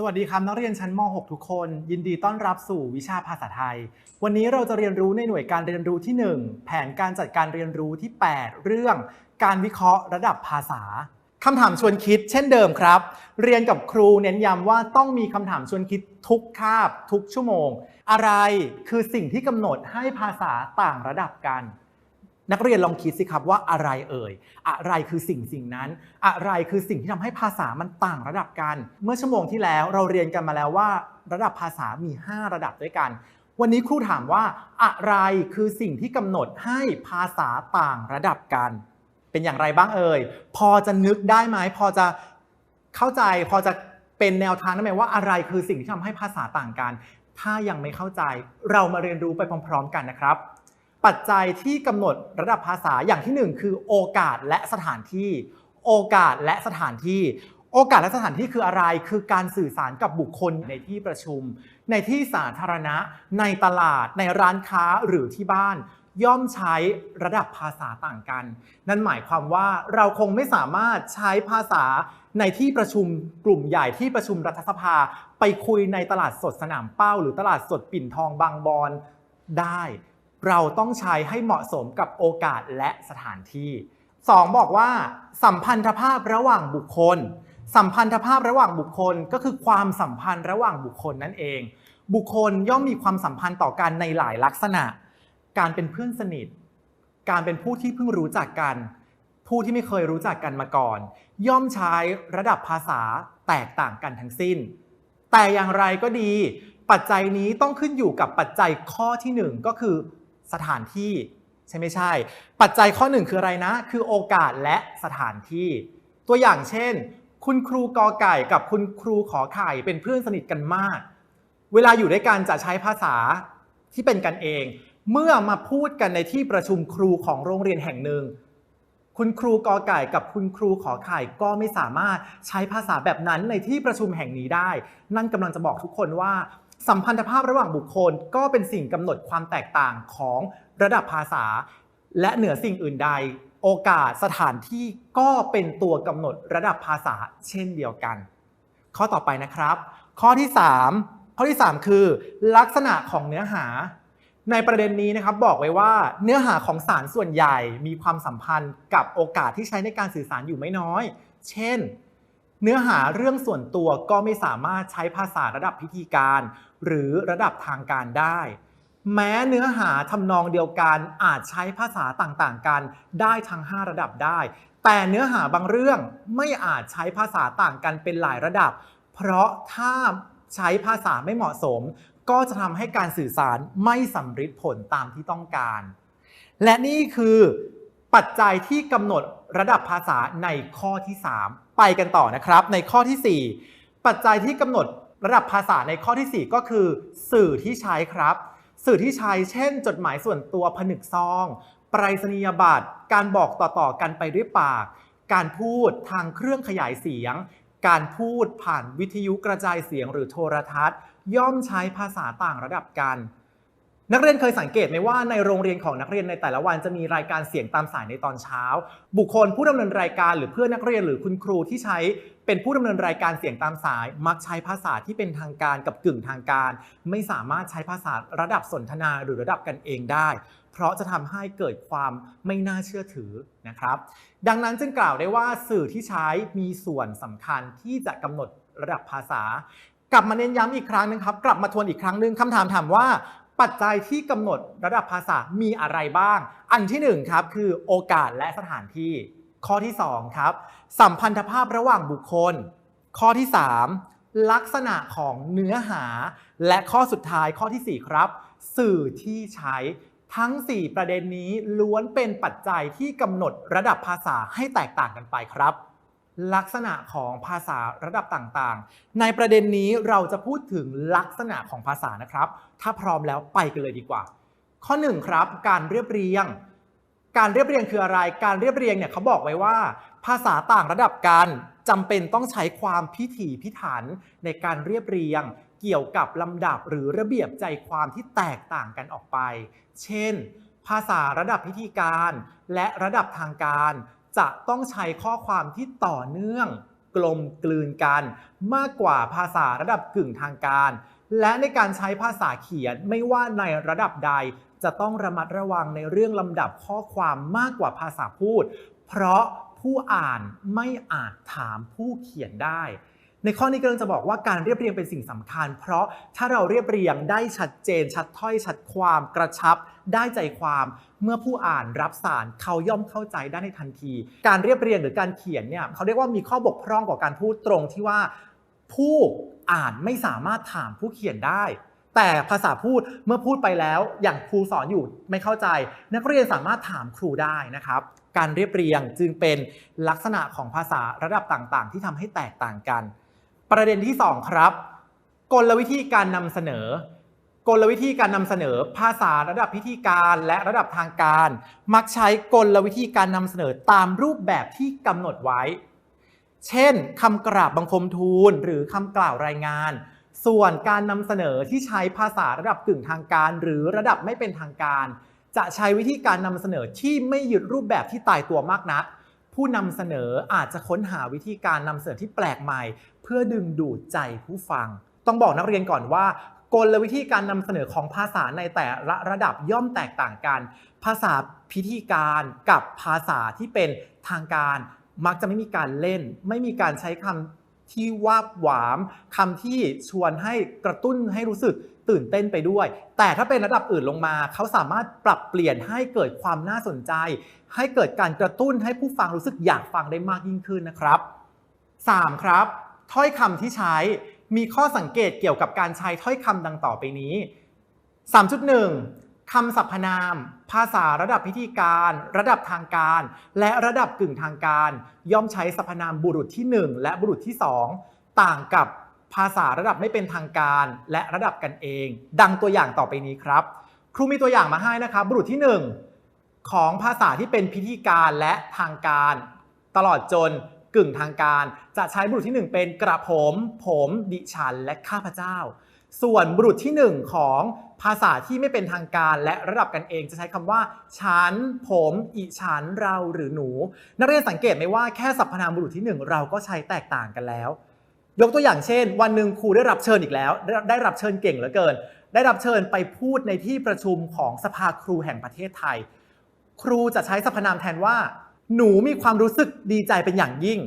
สวัสดีครับนักเรียนชั้นม .6 ทุกคน ยินดีต้อนรับสู่วิชาภาษาไทย วันนี้เราจะเรียนรู้ในหน่วยการเรียนรู้ที่ 1 แผนการจัดการเรียนรู้ที่ 8 เรื่อง การวิเคราะห์ระดับภาษาคำถามชวนคิด เช่นเดิมครับ เรียนกับครูเน้นย้ำว่าต้องมีคำถามชวนคิดทุกคาบ ทุกชั่วโมง อะไรคือสิ่งที่กำหนดให้ภาษาต่างระดับกัน นักเรียนลองคิดสิครับว่าอะไรเอ่ย อะไรคือสิ่งสิ่งนั้น อะไรคือสิ่งที่ทำให้ภาษามันต่างระดับกัน เมื่อชั่วโมงที่แล้วเราเรียนกันมาแล้วว่า ระดับภาษามี 5 ระดับด้วยกัน วันนี้ครูถามว่า อะไรคือสิ่งที่กำหนดให้ภาษาต่างระดับกัน เป็นอย่างไรบ้างเอ่ย พอจะนึกได้ไหมพอจะเข้าใจ พอจะเป็นแนวทางได้ไหมว่าอะไรคือสิ่งที่ทำให้ภาษาต่างกัน ถ้ายังไม่เข้าใจเรามาเรียนรู้ไปพร้อม ๆ กันนะครับ ปัจจัยที่กำหนดระดับภาษาอย่างที่หนึ่งคือโอกาสและสถานที่ โอกาสและสถานที่ โอกาสและสถานที่คืออะไร คือการสื่อสารกับบุคคลในที่ประชุม ในที่สาธารณะ ในตลาด ในร้านค้าหรือที่บ้าน ย่อมใช้ระดับภาษาต่างกัน นั่นหมายความว่าเราคงไม่สามารถใช้ภาษาในที่ประชุมกลุ่มใหญ่ที่ประชุมรัฐสภา ไปคุยในตลาดสดสนามเป้า หรือตลาดสดปิ่นทองบางบอนได้ เราต้องใช้ให้เหมาะสมกับโอกาสและสถานที่ 2 บอกว่า สัมพันธภาพระหว่างบุคคล สัมพันธภาพระหว่างบุคคลก็คือความสัมพันธ์ระหว่างบุคคลนั่นเอง บุคคลย่อมมีความสัมพันธ์ต่อกันในหลายลักษณะ การเป็นเพื่อนสนิท การเป็นผู้ที่เพิ่งรู้จักกัน ผู้ที่ไม่เคยรู้จักกันมาก่อน ย่อมใช้ระดับภาษาแตกต่างกันทั้งสิ้น แต่อย่างไรก็ดี ปัจจัยนี้ต้องขึ้นอยู่กับปัจจัยข้อที่หนึ่งก็คือ สถานที่ใช่ไม่ใช่ ปัจจัยข้อหนึ่งคืออะไรนะ คือโอกาสและสถานที่ ตัวอย่างเช่น คุณครูกอไก่กับคุณครูขอไข่เป็นเพื่อนสนิทกันมาก เวลาอยู่ด้วยกันจะใช้ภาษาที่เป็นกันเอง เมื่อมาพูดกันในที่ประชุมครูของโรงเรียนแห่งหนึ่ง คุณครูกอไก่กับคุณครูขอไข่ก็ไม่สามารถใช้ภาษาแบบนั้นในที่ประชุมแห่งนี้ได้ นั่นกำลังจะบอกทุกคนว่า สัมพันธภาพระหว่างบุคคลก็เป็นสิ่งกำหนดความแตกต่างของระดับภาษา และเหนือสิ่งอื่นใด โอกาสสถานที่ก็เป็นตัวกำหนดระดับภาษาเช่นเดียวกัน ข้อต่อไปนะครับ ข้อที่ 3 ข้อที่ 3 คือ ลักษณะของเนื้อหา ในประเด็นนี้นะครับบอกไว้ว่าเนื้อหาของสารส่วนใหญ่มีความสัมพันธ์กับโอกาสที่ใช้ในการสื่อสารอยู่ไม่น้อย เช่น เนื้อหาเรื่องส่วนตัวก็ไม่สามารถใช้ภาษาระดับพิธีการ หรือระดับทางการได้ แม้เนื้อหาทำนองเดียวกันอาจใช้ภาษาต่างๆ กันได้ทั้ง 5 ระดับได้ แต่เนื้อหาบางเรื่องไม่อาจใช้ภาษาต่างกันเป็นหลายระดับ เพราะถ้าใช้ภาษาไม่เหมาะสม ก็จะทำให้การสื่อสารไม่สำเร็จผลตามที่ต้องการ และนี่คือ ปัจจัยที่กำหนดระดับภาษาในข้อที่ 3 ไปกันต่อนะครับ ในข้อที่ 4 ปัจจัยที่กำหนดระดับภาษาในข้อที่ 4 ก็คือ สื่อที่ใช้ครับ สื่อที่ใช้เช่น จดหมายส่วนตัวผนึกซองปรษณียบัตรการบอกต่อๆกันไปด้วยปาก การพูดทางเครื่องขยายเสียง การพูดผ่านวิทยุกระจายเสียงหรือโทรทัศน์ ย่อมใช้ภาษาต่างระดับกัน นักเรียนเคยสังเกตไหมว่าในโรงเรียนของนักเรียนในแต่ละวันจะมีรายการเสียงตามสายในตอนเช้า บุคคลผู้ดำเนินรายการหรือเพื่อนนักเรียนหรือคุณครูที่ใช้เป็นผู้ดำเนินรายการเสียงตามสาย มักใช้ภาษาที่เป็นทางการกับกึ่งทางการ ไม่สามารถใช้ภาษาระดับสนทนาหรือระดับกันเองได้ เพราะจะทำให้เกิดความไม่น่าเชื่อถือนะครับ ดังนั้นจึงกล่าวได้ว่าสื่อที่ใช้มีส่วนสำคัญที่จะกำหนดระดับภาษากลับมาเน้นย้ำอีกครั้งหนึงครับ กลับมาทวนอีกครั้งหนึ่งคำถามถามว่า ปัจจัยที่กำหนดระดับภาษามีอะไรบ้าง อันที่หนึ่งครับคือโอกาสและสถานที่ ข้อที่สองครับสัมพันธภาพระหว่างบุคคล ข้อที่สามลักษณะของเนื้อหา และข้อสุดท้ายข้อที่สี่ครับ สื่อที่ใช้ทั้ง 4 ประเด็นนี้ล้วนเป็นปัจจัยที่กำหนดระดับภาษาให้แตกต่างกันไปครับ ลักษณะของภาษาระดับต่างๆ ในประเด็นนี้เราจะพูดถึงลักษณะของภาษานะครับ ถ้าพร้อมแล้วไปกันเลยดีกว่า ข้อ1ครับ การเรียบเรียง การเรียบเรียงคืออะไร การเรียบเรียงเนี่ยเขาบอกไว้ว่า ภาษาต่างระดับกันจำเป็นต้องใช้ความพิถีพิถันในการเรียบเรียง เกี่ยวกับลำดับหรือระเบียบใจความที่แตกต่างกันออกไป เช่น ภาษาระดับพิธีการ และระดับทางการ จะต้องใช้ข้อความที่ต่อเนื่องกลมกลืนกัน มากกว่าภาษาระดับกึ่งทางการ และในการใช้ภาษาเขียนไม่ว่าในระดับใด จะต้องระมัดระวังในเรื่องลำดับข้อความมากกว่าภาษาพูด เพราะผู้อ่านไม่อาจถามผู้เขียนได้ ในข้อนี้กำลังจะบอกว่าการเรียบเรียงเป็นสิ่งสำคัญ เพราะถ้าเราเรียบเรียงได้ชัดเจน ชัดถ้อยชัดความกระชับ ได้ใจความ เมื่อผู้อ่านรับสารเขาย่อมเข้าใจได้ในทันที การเรียบเรียงหรือการเขียนเนี่ยเขาเรียกว่ามีข้อบกพร่องกว่าการพูดตรงที่ว่า ผู้อ่านไม่สามารถถามผู้เขียนได้ แต่ภาษาพูดเมื่อพูดไปแล้วอย่างครูสอนอยู่ไม่เข้าใจ นักเรียนสามารถถามครูได้นะครับการเรียบเรียงจึงเป็นลักษณะของภาษาระดับต่างๆ ที่ทำให้แตกต่างกัน ประเด็นที่ 2 ครับ กลวิธีการนำเสนอ กลวิธีการนำเสนอภาษาระดับพิธีการและระดับทางการ มักใช้กลวิธีการนำเสนอตามรูปแบบที่กำหนดไว้ เช่นคำกราบบังคมทูล หรือคำกล่าวรายงาน ส่วนการนำเสนอที่ใช้ภาษาระดับกึ่งทางการ หรือระดับไม่เป็นทางการ จะใช้วิธีการนำเสนอที่ไม่ยึดรูปแบบที่ตายตัวมากนัก ผู้นำเสนออาจจะค้นหาวิธีการนำเสนอที่แปลกใหม่ เพื่อดึงดูดใจผู้ฟัง ต้องบอกนักเรียนก่อนว่ากลวิธีการนำเสนอของภาษาในแต่ละระดับย่อมแตกต่างกัน ภาษาพิธีการกับภาษาที่เป็นทางการ มักจะไม่มีการเล่น ไม่มีการใช้คำ ที่วาบหวามคำที่ชวนให้กระตุ้นให้รู้สึกตื่นเต้นไปด้วย แต่ถ้าเป็นระดับอื่นลงมา เขาสามารถปรับเปลี่ยนให้เกิดความน่าสนใจ ให้เกิดการกระตุ้นให้ผู้ฟังรู้สึกอยากฟังได้มากยิ่งขึ้นนะครับ 3. ครับ ถ้อยคำที่ใช้มีข้อสังเกตเกี่ยวกับการใช้ถ้อยคำดังต่อไปนี้ 3.1 คำสรรพนาม ภาษาระดับพิธีการ ระดับทางการ และระดับกึ่งทางการ ย่อมใช้สรรพนามบุรุษที่ 1 และบุรุษที่ 2 ต่างกับภาษาระดับไม่เป็นทางการ และระดับกันเอง ดังตัวอย่างต่อไปนี้ครับ ครูมีตัวอย่างมาให้นะครับ บุรุษที่ 1 ของภาษาที่เป็นพิธีการและทางการ ตลอดจนกึ่งทางการ จะใช้บุรุษที่ 1 เป็นกระผม ผม ดิฉัน และข้าพเจ้า ส่วนบุรุษที่ 1 ของ ภาษาที่ไม่เป็นทางการและระดับกันเองจะใช้คำว่าฉัน ผมอิฉัน เราหรือหนู นักเรียนสังเกตไหมว่าแค่สรรพนามบุรุษที่ 1 เราก็ใช้แตกต่างกันแล้ว ยกตัวอย่างเช่น วันหนึ่งครูได้รับเชิญอีกแล้วได้ได้รับเชิญเก่งเหลือเกิน ได้รับเชิญไปพูดในที่ประชุมของสภาครูแห่งประเทศไทย ครูจะใช้สรรพนามแทนว่า หนูมีความรู้สึกดีใจเป็นอย่างยิ่ง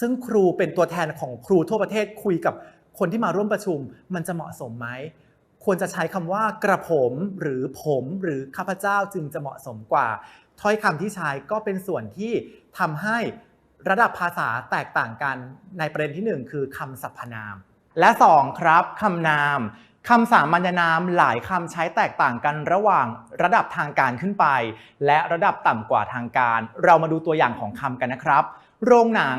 ซึ่งครูเป็นตัวแทนของครูทั่วประเทศคุยกับคนที่มาร่วมประชุมมันจะเหมาะสมไหม ควรจะใช้คำว่ากระผมหรือผมหรือข้าพเจ้าจึงจะเหมาะสมกว่า ถ้อยคำที่ใช้ก็เป็นส่วนที่ทำให้ระดับภาษาแตกต่างกันในประเด็นที่ 1 คือคำสรรพนาม และ 2 ครับคำนามคำสามัญนามหลายคำใช้แตกต่างกันระหว่างระดับทางการขึ้นไป และระดับต่ำกว่าทางการ เรามาดูตัวอย่างของคำกันนะครับ โรงหนัง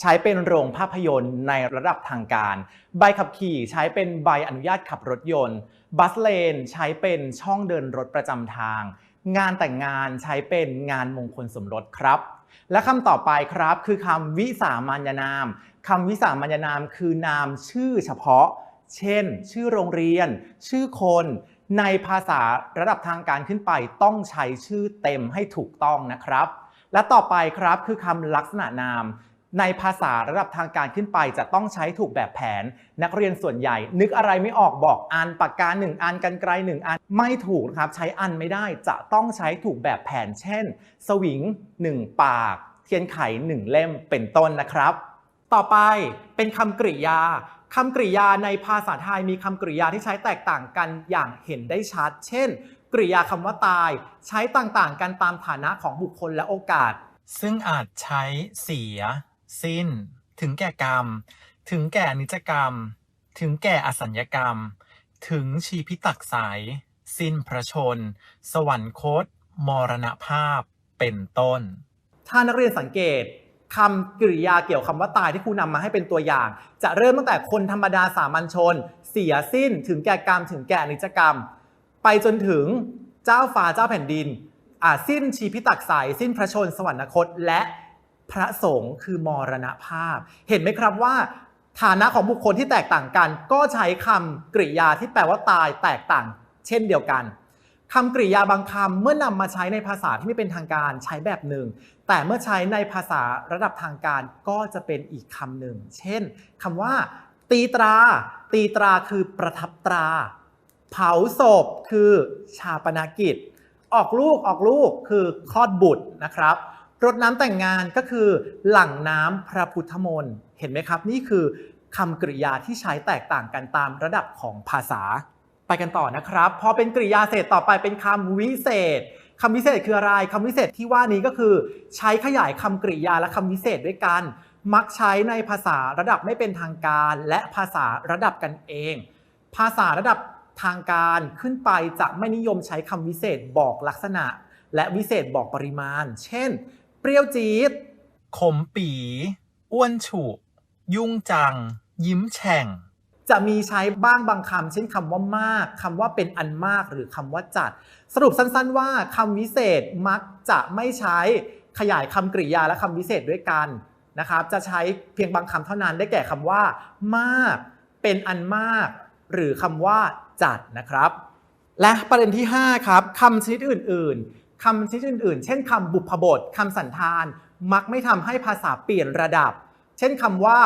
ใช้เป็นโรงภาพยนตร์ในระดับทางการ ใบขับขี่ใช้เป็นใบอนุญาตขับรถยนต์ บัสเลนใช้เป็นช่องเดินรถประจำทาง งานแต่งงานใช้เป็นงานมงคลสมรสครับ และคำต่อไปครับคือคำวิสามัญนามคำวิสามัญนามคือนามชื่อเฉพาะ เช่น ชื่อโรงเรียน ชื่อคน ในภาษาระดับทางการขึ้นไปต้องใช้ชื่อเต็มให้ถูกต้องนะครับ และต่อไปครับคือคำลักษณะนาม ในภาษาระดับทางการขึ้นไปจะต้องใช้ถูกแบบแผน นักเรียนส่วนใหญ่ นึกอะไรไม่ออกบอกอันปากกาหนึ่งอันกันไกลหนึ่งอันไม่ถูกนะครับ ใช้อันไม่ได้จะต้องใช้ถูกแบบแผน เช่น สวิงหนึ่งปาก เทียนไขหนึ่งเล่มเป็นต้นนะครับ ต่อไปเป็นคำกริยาคำกริยาในภาษาไทยมีคำกริยาที่ใช้แตกต่างกันอย่างเห็นได้ชัด เช่น กริยาคำว่าตาย ใช้ต่างๆ กันตามฐานะของบุคคลและโอกาส ซึ่งอาจใช้เสีย สิ้น ถึงแก่กรรม ถึงแก่อนิจกรรม ถึงแก่อสัญญกรรม ถึงชีพิตักสาย สิ้นพระชน สวรรคต มรณภาพ เป็นต้น ถ้านักเรียนสังเกตคำกริยาเกี่ยวคำว่าตายที่ครูนำมาให้เป็นตัวอย่าง จะเริ่มตั้งแต่คนธรรมดาสามัญชน เสียสิ้น ถึงแก่กรรม ถึงแก่อนิจกรรม ไปจนถึงเจ้าฟ้าเจ้าแผ่นดินอ่าสิ้นชีพิตักสายสิ้นพระชนสวรรคตและ พระสงฆ์คือมรณภาพ เห็นไหมครับว่าฐานะของบุคคลที่แตกต่างกัน ก็ใช้คำกริยาที่แปลว่าตายแตกต่าง เช่นเดียวกันคำกริยาบางคำเมื่อนำมาใช้ในภาษาที่ไม่เป็นทางการใช้แบบหนึ่ง แต่เมื่อใช้ในภาษาระดับทางการก็จะเป็นอีกคำหนึ่ง เช่นคำว่า ตีตรา ตีตราคือประทับตรา เผาศพคือชาปนกิจ ออกลูกออกลูกคือคลอดบุตรนะครับ รดน้ำแต่งงานก็คือหลั่งน้ำพระพุทธมนต์เห็นไหมครับ นี่คือคำกริยาที่ใช้แตกต่างกันตามระดับของภาษา ไปกันต่อนะครับ พอเป็นกริยาเศษต่อไปเป็นคำวิเศษคำวิเศษคืออะไรคำวิเศษที่ว่านี้ก็คือ ใช้ขยายคำกริยาและคำวิเศษด้วยกัน มักใช้ในภาษาระดับไม่เป็นทางการ และภาษาระดับกันเอง ภาษาระดับทางการขึ้นไปจะไม่นิยมใช้คำวิเศษบอกลักษณะ และวิเศษบอกปริมาณ เช่น เปรี้ยวจี๊ด ขมปีอ้วนฉุ ยุ่งจัง ยิ้มแฉ่ง จะมีใช้บ้างบางคำเช่นคำว่ามากคำว่าเป็นอันมากหรือคำว่าจัด สรุปสั้นๆว่าคำวิเศษมักจะไม่ใช้ขยายคำกริยาและคำวิเศษด้วยกันนะครับ จะใช้เพียงบางคำเท่านั้นได้แก่คำว่า มาก เป็นอันมาก หรือคำว่าจัดนะครับ และประเด็นที่ 5 ครับคำชนิดอื่น ๆ คำชนิดอื่นๆ เช่นคำบุพบทคำสันธาน มักไม่ทำให้ภาษาเปลี่ยนระดับ เช่นคำว่า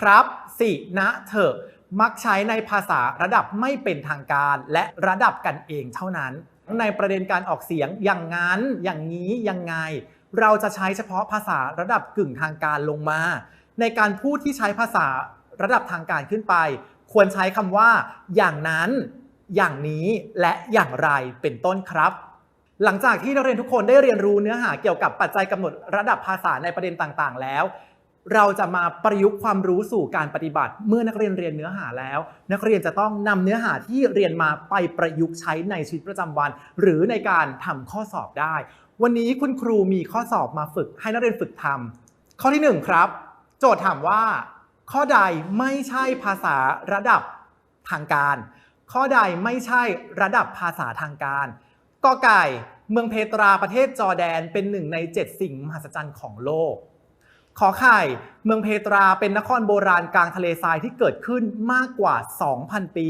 ครับ สินะเถอะมักใช้ในภาษาระดับไม่เป็นทางการ และระดับกันเองเท่านั้น ในประเด็นการออกเสียงอย่างนั้น อย่างนี้ยังไง เราจะใช้เฉพาะภาษาระดับกึ่งทางการลงมา ในการพูดที่ใช้ภาษาระดับทางการขึ้นไป ควรใช้คำว่า อย่างนั้น อย่างนี้และอย่างไรเป็นต้นครับ หลังจากที่นักเรียนทุกคนได้เรียนรู้เนื้อหาเกี่ยวกับปัจจัยกำหนดระดับภาษาในประเด็นต่างๆ แล้ว เราจะมาประยุกต์ความรู้สู่การปฏิบัติ เมื่อนักเรียนเรียนเนื้อหาแล้ว นักเรียนจะต้องนำเนื้อหาที่เรียนมาไปประยุกต์ใช้ในชีวิตประจำวัน หรือในการทำข้อสอบได้ วันนี้คุณครูมีข้อสอบมาฝึกให้นักเรียนฝึกทำข้อที่หนึ่งครับ โจทย์ถามว่า ข้อใดไม่ใช่ภาษาระดับทางการ ข้อใดไม่ใช่ระดับภาษาทางการ กอไก่ เมืองเพตราประเทศจอร์แดนเป็นหนึ่งใน 7 สิ่งมหัศจรรย์ของโลก ขอไข่ เมืองเพตราเป็นนครโบราณกลางทะเลทรายที่เกิดขึ้นมากกว่า 2,000 ปี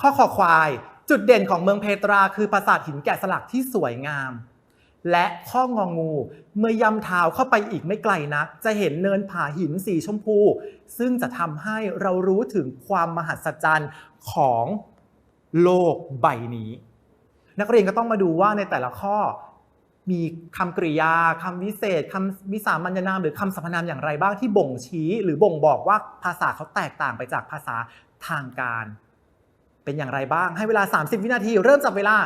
ข้อขอควาย จุดเด่นของเมืองเพตราคือปราสาทหินแกะสลักที่สวยงาม และข้ององู เมื่อย่ำเท้าเข้าไปอีกไม่ไกลนัก จะเห็นเนินผาหินสีชมพู ซึ่งจะทำให้เรารู้ถึงความมหัศจรรย์ของโลกใบนี้ นักเรียนก็ต้องมาดูว่าในแต่ละข้อมีคำกริยาคำวิเศษคำวิสามัญนาม หรือคำสรรพนามอย่างไรบ้างที่บ่งชี้ หรือบ่งบอกว่าภาษาเขาแตกต่างไปจากภาษาทางการ เป็นอย่างไรบ้าง ให้เวลา 30 วินาที เริ่มจับเวลา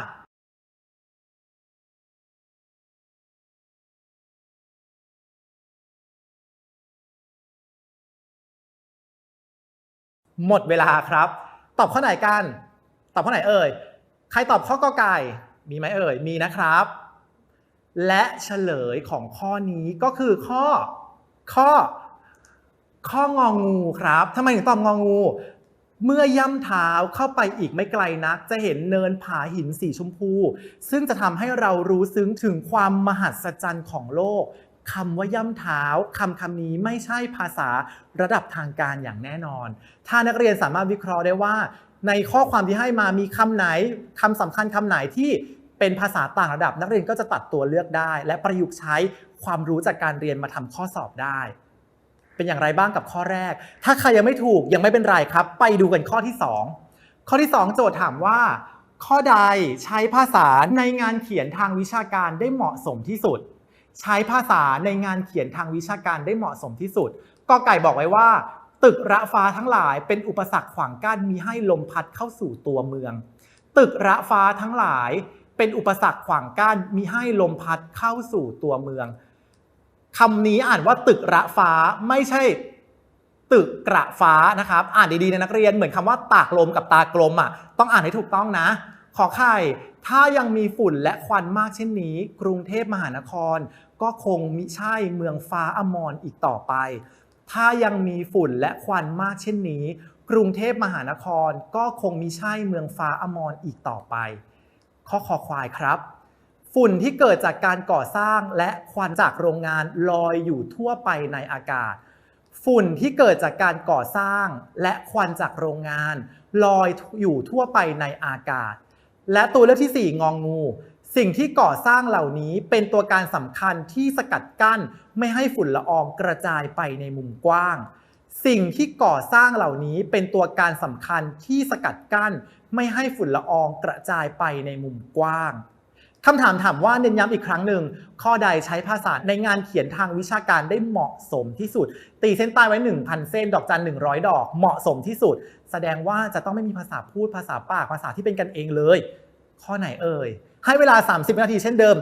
หมดเวลาครับ ตอบข้อไหนกัน ตอบข้อไหนเอ่ย ใครตอบข้อกอไก่ มีไหมเอ่ย มีนะครับ และเฉลยของข้อนี้ก็คือข้อข้อ ข้ององูครับทำไมถึงตอบงองู เมื่อย่ำเท้าเข้าไปอีกไม่ไกลนัก จะเห็นเนินผาหินสีชมพู ซึ่งจะทำให้เรารู้ซึ้งถึงความมหัศจรรย์ของโลกคำว่าย่ำเท้าคำคำนี้ไม่ใช่ภาษาระดับทางการอย่างแน่นอน ถ้านักเรียนสามารถวิเคราะห์ได้ว่า ในข้อความที่ให้มามีคำไหนคำสำคัญคำไหนที่เป็นภาษาต่างระดับ นักเรียนก็จะตัดตัวเลือกได้ และประยุกต์ใช้ความรู้จากการเรียนมาทำข้อสอบได้ เป็นอย่างไรบ้างกับข้อแรก ถ้าใครยังไม่ถูกยังไม่เป็นไรครับ ไปดูกันข้อที่ 2 ข้อที่ 2 โจทย์ถามว่า ข้อใดใช้ภาษาในงานเขียนทางวิชาการได้เหมาะสมที่สุด ใช้ภาษาในงานเขียนทางวิชาการได้เหมาะสมที่สุดกอไก่บอกไว้ว่า ตึกระฟ้าทั้งหลายเป็นอุปสรรคขวางกั้นมีให้ลมพัดเข้าสู่ตัวเมือง ตึกระฟ้าทั้งหลายเป็นอุปสรรคขวางกั้นมีให้ลมพัดเข้าสู่ตัวเมืองคำนี้อ่านว่าตึกระฟ้าไม่ใช่ ตึกกระฟ้านะครับ อ่านดีๆนะนักเรียนเหมือนคำว่าตากลมกับตากลมอะต้องอ่านให้ถูกต้องนะ ขอไข่ถ้ายังมีฝุ่นและควันมากเช่นนี้ กรุงเทพมหานคร ก็คงมิใช่เมืองฟ้าอมรอีกต่อไป ถ้ายังมีฝุ่นและควันมากเช่นนี้ กรุงเทพมหานครก็คงมิใช่เมืองฟ้าอมรอีกต่อไป ข้อคอควายครับ ฝุ่นที่เกิดจากการก่อสร้างและควันจากโรงงานลอยอยู่ทั่วไปในอากาศ ฝุ่นที่เกิดจากการก่อสร้างและควันจากโรงงาน ลอยอยู่ทั่วไปในอากาศ และตัวเลือกที่ 4 งองงู สิ่งที่ก่อสร้างเหล่านี้เป็นตัวการสำคัญที่สกัดกั้นไม่ให้ฝุ่นละอองกระจายไปในมุมกว้าง สิ่งที่ก่อสร้างเหล่านี้เป็นตัวการสำคัญที่สกัดกั้น ไม่ให้ฝุ่นละอองกระจายไปในมุมกว้างคำถามถามว่าเน้นย้ำอีกครั้งหนึ่ง ข้อใดใช้ภาษาในงานเขียนทางวิชาการได้เหมาะสมที่สุด ตีเส้นใต้ไว้ 1,000 เส้น ดอกจัน 100 ดอก เหมาะสมที่สุด แสดงว่าจะต้องไม่มีภาษาพูดภาษาปากภาษาที่เป็นกันเองเลย ข้อไหนเอ่ย ให้เวลา 30นาทีเช่นเดิม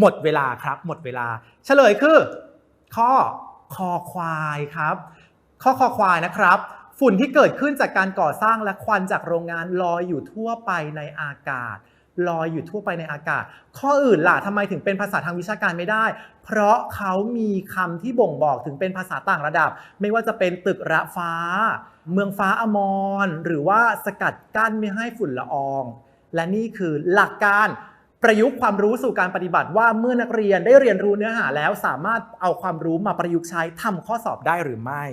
หมดเวลาครับ หมดเวลา เฉลยคือ ข้อคอควายครับ ข้อคอควายนะครับ ฝุ่นที่เกิดขึ้นจากการก่อสร้างและควันจากโรงงานลอยอยู่ทั่วไปในอากาศ ลอยอยู่ทั่วไปในอากาศ ข้ออื่นล่ะทำไมถึงเป็นภาษาทางวิชาการไม่ได้ เพราะเขามีคำที่บ่งบอกถึงเป็นภาษาต่างระดับ ไม่ว่าจะเป็นตึกระฟ้า เมืองฟ้าอมร หรือว่าสกัดกั้นไม่ให้ฝุ่นละออง และนี่คือหลักการประยุกต์ความรู้สู่การปฏิบัติว่าเมื่อนักเรียนได้เรียนรู้เนื้อหาแล้วสามารถเอาความรู้มาประยุกต์ใช้ทำข้อสอบได้หรือไม่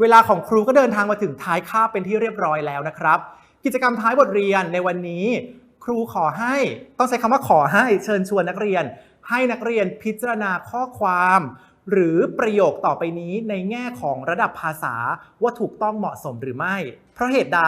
เวลาของครูก็เดินทางมาถึงท้ายคาบเป็นที่เรียบร้อยแล้วนะครับ กิจกรรมท้ายบทเรียนในวันนี้ ครูขอให้ต้องใช้คำว่าขอให้เชิญชวนนักเรียน ให้นักเรียนพิจารณาข้อความ หรือประโยคต่อไปนี้ในแง่ของระดับภาษาว่าถูกต้องเหมาะสมหรือไม่ เพราะเหตุใด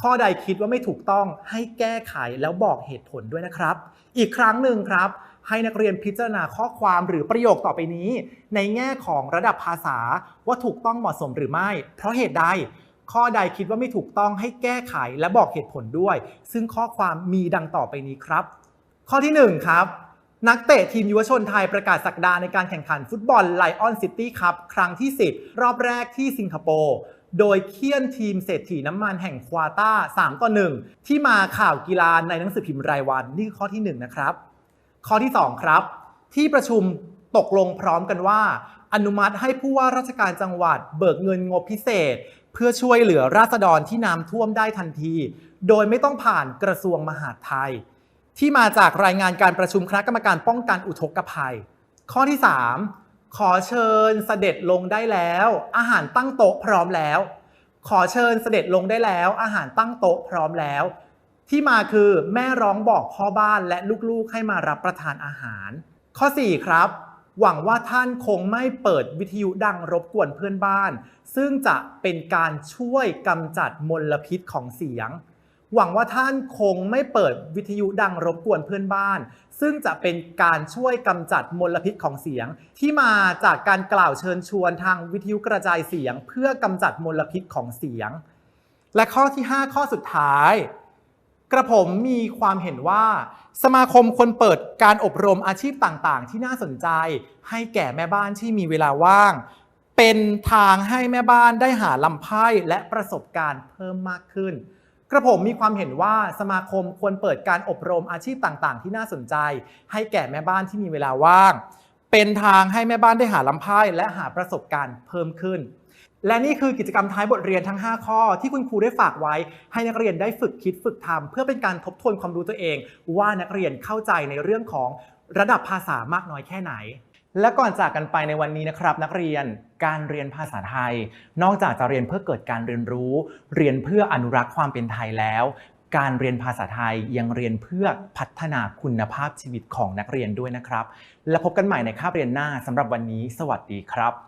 ข้อใดคิดว่าไม่ถูกต้องให้แก้ไขแล้วบอกเหตุผลด้วยนะครับ อีกครั้งหนึ่งครับ ให้นักเรียนพิจารณาข้อความหรือประโยคต่อไปนี้ ในแง่ของระดับภาษาว่าถูกต้องเหมาะสมหรือไม่ เพราะเหตุใด ข้อใดคิดว่าไม่ถูกต้องให้แก้ไขและบอกเหตุผลด้วย ซึ่งข้อความมีดังต่อไปนี้ครับ ข้อที่ 1 ครับ นักเตะทีมยุวชนไทยประกาศสักดาในการแข่งขันฟุตบอลไลออนซิตี้ครับครั้งที่ 10 รอบแรกที่สิงคโปร์โดยเคี่ยนทีมเศรษฐีน้ำมันแห่งควาตา3ต่อ1ที่มาข่าวกีฬาในหนังสือพิมพ์รายวันนี่คือข้อที่ 1 นะครับ ข้อที่ 2 ครับ ที่ประชุมตกลงพร้อมกันว่า อนุมัติให้ผู้ว่าราชการจังหวัด เบิกเงินงบพิเศษ เพื่อช่วยเหลือราษฎรที่น้ำท่วมได้ทันที โดยไม่ต้องผ่านกระทรวงมหาดไทย ที่มาจากรายงานการประชุมคณะกรรมการป้องกันอุทกภัย ข้อที่ 3 ขอเชิญเสด็จลงได้แล้ว อาหารตั้งโต๊ะพร้อมแล้ว ขอเชิญเสด็จลงได้แล้ว อาหารตั้งโต๊ะพร้อมแล้ว ที่มาคือแม่ร้องบอกพ่อบ้านและลูกๆให้มารับประทานอาหาร ข้อ 4 ครับ หวังว่าท่านคงไม่เปิดวิทยุดังรบกวนเพื่อนบ้าน ซึ่งจะเป็นการช่วยกำจัดมลพิษของเสียง หวังว่าท่านคงไม่เปิดวิทยุดังรบกวนเพื่อนบ้าน ซึ่งจะเป็นการช่วยกำจัดมลพิษของเสียง ที่มาจากการกล่าวเชิญชวนทางวิทยุกระจายเสียง เพื่อกำจัดมลพิษของเสียง และข้อที่ 5 ข้อสุดท้าย กระผมมีความเห็นว่า สมาคมควรเปิดการอบรมอาชีพต่างๆ ที่น่าสนใจ ให้แก่แม่บ้านที่มีเวลาว่าง เป็นทางให้แม่บ้านได้หาลำไพ่และประสบการณ์เพิ่มมากขึ้น กระผมมีความเห็นว่าสมาคมควรเปิดการอบรมอาชีพต่างๆ ที่น่าสนใจ ให้แก่แม่บ้านที่มีเวลาว่าง เป็นทางให้แม่บ้านได้หาลำไพ่และหาประสบการณ์เพิ่มขึ้น และนี่คือกิจกรรมท้ายบทเรียนทั้ง 5 ข้อ ที่คุณครูได้ฝากไว้ ให้นักเรียนได้ฝึกคิดฝึกทำเพื่อเป็นการทบทวนความรู้ตัวเอง ว่านักเรียนเข้าใจในเรื่องของระดับภาษามากน้อยแค่ไหน และก่อนจากกันไปในวันนี้นะครับ นักเรียนการเรียนภาษาไทย นอกจากจะเรียนเพื่อเกิดการเรียนรู้ เรียนเพื่ออนุรักษ์ความเป็นไทยแล้ว การเรียนภาษาไทยยังเรียนเพื่อพัฒนาคุณภาพชีวิตของนักเรียนด้วยนะครับ และพบกันใหม่ในคาบเรียนหน้าสำหรับวันนี้ สวัสดีครับ